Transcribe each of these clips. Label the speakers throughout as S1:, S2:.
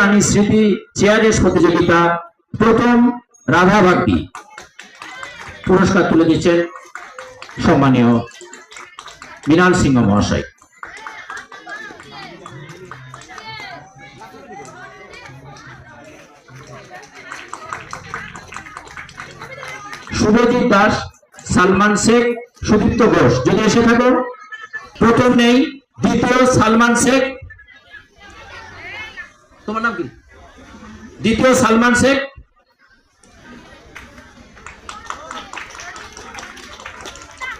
S1: রানী স্মৃতি চেয়ারেস প্রতিযোগিতা, প্রথম রাধা ভাগ্যি পুরস্কার তুলে দিচ্ছেন সম্মানীয় মৃণাল সিংহ মহাশয়। শুভজিৎ দাস, সালমান শেখ, সুদীপ্ত ঘোষ। যদি এসে থাকো, প্রথম নেই, দ্বিতীয় সালমান শেখ তোমার নাম কি? দ্বিতীয় সালমান শেখ।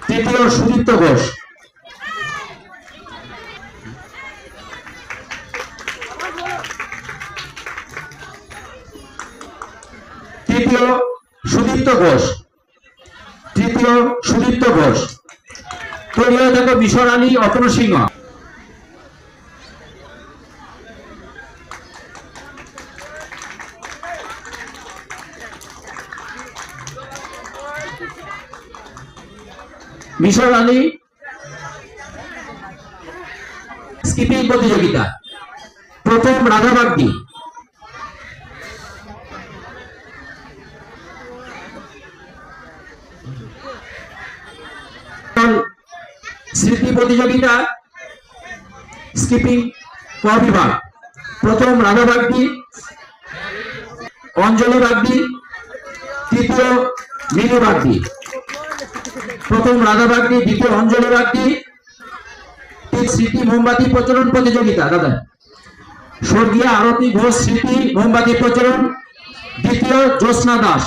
S1: তৃতীয় সুদীপ্ত ঘোষ। তৃতীয় সুদীপ্ত ঘোষ। তৃতীয় সুদীপ্ত ঘোষ। তৈরি হয়ে থাকো মিশর আলী সিংহ। মিশর আলী স্কিপিং প্রতিযোগিতা। প্রথম রাধাবাগদি স্মৃতি প্রতিযোগিতা, স্কিপিং ক প্রথম রাধা বাগদি অঞ্জলি বাগদি তৃতীয় মিনু বাগদি প্রথম রাধা বাগদি, দ্বিতীয় অঞ্জলি তিন স্মৃতি মোমবাতি প্রচলন প্রতিযোগিতা, দাদা। স্বর্গীয় আরতি ঘোষ স্মৃতি মোমবাতি প্রচলন, দ্বিতীয় জ্যোৎস্না দাস।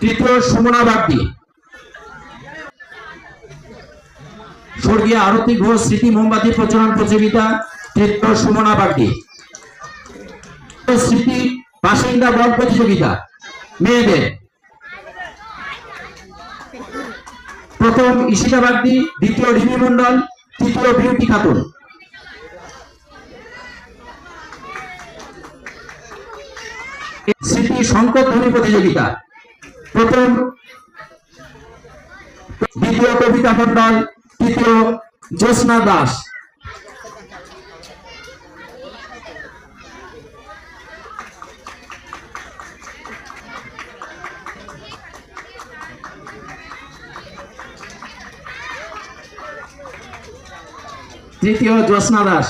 S1: তৃতীয় সুমনা বাগদি। স্বর্গীয় আরতি ঘোষ, স্মৃতি মোমবাতি প্রচলন প্রতিযোগিতা তৃতীয় সুমনা বাগদি। স্মৃতি বাসিন্দা বল প্রতিযোগিতা, মেয়েদের। প্রথম ঈশিতা বাগদি, দ্বিতীয় রিমি মন্ডল তৃতীয় বিউটি খাতুন। স্মৃতি সংকট ধ্বনি প্রতিযোগিতা, প্রথম দ্বিতীয় কবিতা মন্ডল জ্যোৎস্না দাস তৃতীয় জ্যোৎস্না দাস